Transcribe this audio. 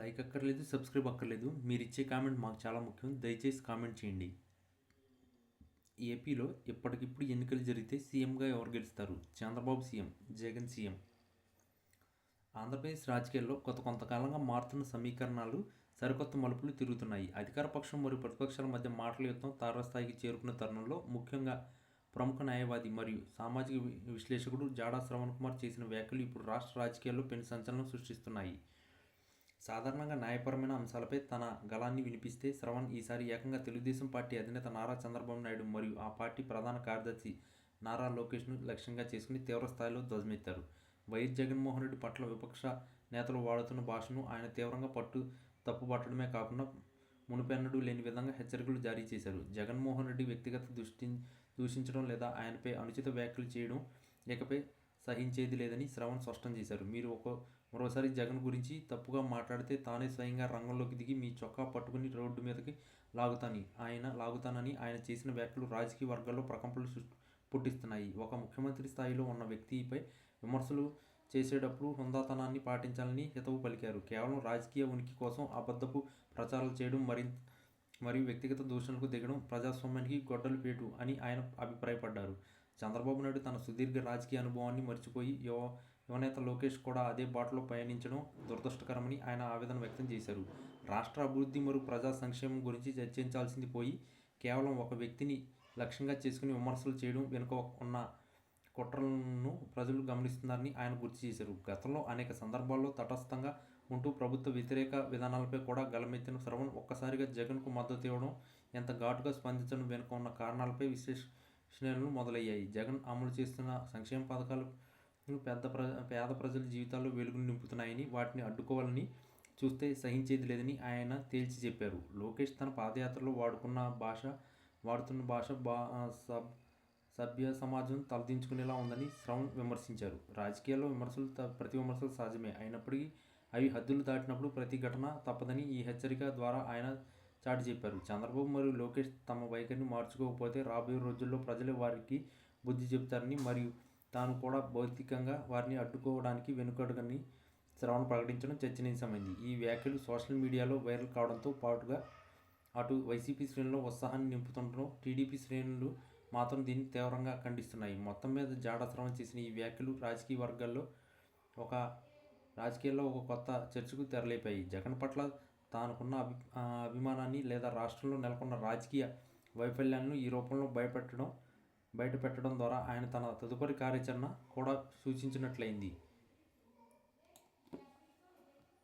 Like అక్కర్లేదు subscribe అక్కర్లేదు. మీరు ఇచ్చే కామెంట్ మాకు చాలా ముఖ్యం. దయచేసి కామెంట్ చేయండి. ఏపీలో ఇప్పటికిప్పుడు ఎన్నికలు జరిగితే సీఎంగా ఎవరు గెలుస్తారు? Chandrababu CM Jagan CM. Andhra Pradesh రాజకీయాల్లో కొత్త కొంతకాలంగా మారుతున్న సమీకరణాలు సరికొత్త మలుపులు తిరుగుతున్నాయి. అధికార పక్షం మరియు ప్రతిపక్షాల మధ్య మాటల యుద్ధం తారస్థాయికి చేరుకున్న తరుణంలో ముఖ్యంగా ప్రముఖ న్యాయవాది మరియు సామాజిక విశ్లేషకుడు జాడా శ్రవణ్ కుమార్ చేసిన వ్యాఖ్యలు ఇప్పుడు రాష్ట్ర రాజకీయాల్లో పెను సంచలనం సృష్టిస్తున్నాయి. సాధారణంగా న్యాయపరమైన అంశాలపై తన గళాన్ని వినిపిస్తే శ్రవణ్ ఈసారి ఏకంగా తెలుగుదేశం పార్టీ అధినేత నారా చంద్రబాబు నాయుడు మరియు ఆ పార్టీ ప్రధాన కార్యదర్శి నారా లోకేష్ను లక్ష్యంగా చేసుకుని తీవ్ర స్థాయిలో ధ్వజమెత్తారు. వైఎస్ జగన్మోహన్ రెడ్డి పట్ల విపక్ష నేతలు వాడుతున్న భాషను ఆయన తీవ్రంగా పట్టు తప్పుపట్టడమే కాకుండా మునుపెన్నడూ లేని విధంగా హెచ్చరికలు జారీ చేశారు. జగన్మోహన్ రెడ్డి వ్యక్తిగత దృష్టి దూషించడం లేదా ఆయనపై అనుచిత వ్యాఖ్యలు చేయడం ఇకపై సహించేది లేదని శ్రవణ్ స్పష్టం చేశారు. మీరు ఒక మరోసారి జగన్ గురించి తప్పుగా మాట్లాడితే తానే స్వయంగా రంగంలోకి దిగి మీ చొక్కా పట్టుకుని రోడ్డు మీదకి లాగుతాని. ఆయన లాగుతానని ఆయన చేసిన వ్యాఖ్యలు రాజకీయ వర్గాల్లో ప్రకంపనలు పుట్టిస్తున్నాయి. ఒక ముఖ్యమంత్రి స్థాయిలో ఉన్న వ్యక్తిపై విమర్శలు చేసేటప్పుడు హుందాతనాన్ని పాటించాలని హితవు పలికారు. కేవలం రాజకీయ ఉనికి కోసం అబద్ధపు ప్రచారాలు చేయడం మరింత మరియు వ్యక్తిగత దూషణలకు దిగడం ప్రజాస్వామ్యానికి గొడ్డలు పేటు అని ఆయన అభిప్రాయపడ్డారు. చంద్రబాబు నాయుడు తన సుదీర్ఘ రాజకీయ అనుభవాన్ని మర్చిపోయి యువ యువనేత లోకేష్ కూడా అదే బాటలో పయనించడం దురదృష్టకరమని ఆయన ఆవేదన వ్యక్తం చేశారు. రాష్ట్ర అభివృద్ధి మరియు ప్రజా సంక్షేమం గురించి చర్చించాల్సింది పోయి కేవలం ఒక వ్యక్తిని లక్ష్యంగా చేసుకుని విమర్శలు చేయడం వెనుక ఉన్న కుట్రలను ప్రజలు గమనిస్తున్నారని ఆయన గుర్తు చేశారు. గతంలో అనేక సందర్భాల్లో తటస్థంగా ఉంటూ ప్రభుత్వ వ్యతిరేక విధానాలపై కూడా గలమెత్తిన శ్రవణ్ ఒక్కసారిగా జగన్కు మద్దతు ఇవ్వడం ఎంత ఘాటుగా స్పందించడం వెనుక ఉన్న కారణాలపై శ్రేణులు మొదలయ్యాయి. జగన్ అమలు చేస్తున్న సంక్షేమ పథకాలు పెద్ద ప్ర పేద ప్రజల జీవితాల్లో వెలుగును నింపుతున్నాయని వాటిని అడ్డుకోవాలని చూస్తే సహించేది లేదని ఆయన తేల్చి చెప్పారు. లోకేష్ తన పాదయాత్రలో వాడుకున్న భాష వాడుతున్న భాష బా సబ్ సభ్య సమాజం తలదించుకునేలా ఉందని శ్రవణ్ విమర్శించారు. రాజకీయాల్లో విమర్శలు త- ప్రతి విమర్శలు సహజమే. అయినప్పటికీ అవి హద్దులు దాటినప్పుడు ప్రతి ఘటన తప్పదని ఈ హెచ్చరిక ద్వారా ఆయన చాటి చెప్పారు. చంద్రబాబు మరియు లోకేష్ తమ వైఖరిని మార్చుకోకపోతే రాబోయే రోజుల్లో ప్రజలు వారికి బుద్ధి చెబుతారని మరియు తాను కూడా భౌతికంగా వారిని అడ్డుకోవడానికి వెనుకడుగని శ్రవణ ప్రకటించడం చర్చనీయమైంది. ఈ వ్యాఖ్యలు సోషల్ మీడియాలో వైరల్ కావడంతో పాటుగా అటు వైసీపీ శ్రేణుల్లో ఉత్సాహాన్ని నింపుతుండడం టీడీపీ శ్రేణులు మాత్రం దీన్ని తీవ్రంగా ఖండిస్తున్నాయి. మొత్తం మీద జాడ శ్రవణ్ చేసిన ఈ వ్యాఖ్యలు రాజకీయ వర్గాల్లో ఒక రాజకీయాల్లో ఒక కొత్త చర్చకు తెరలేపాయి. జగన్ పట్ల తానుకున్న అభి అభిమానాన్ని లేదా రాష్ట్రంలో నెలకొన్న రాజకీయ వైఫల్యాలను ఈ రూపంలో భయపెట్టడం బయటపెట్టడం ద్వారా ఆయన తన తదుపరి కార్యాచరణ కూడా సూచించినట్లయింది.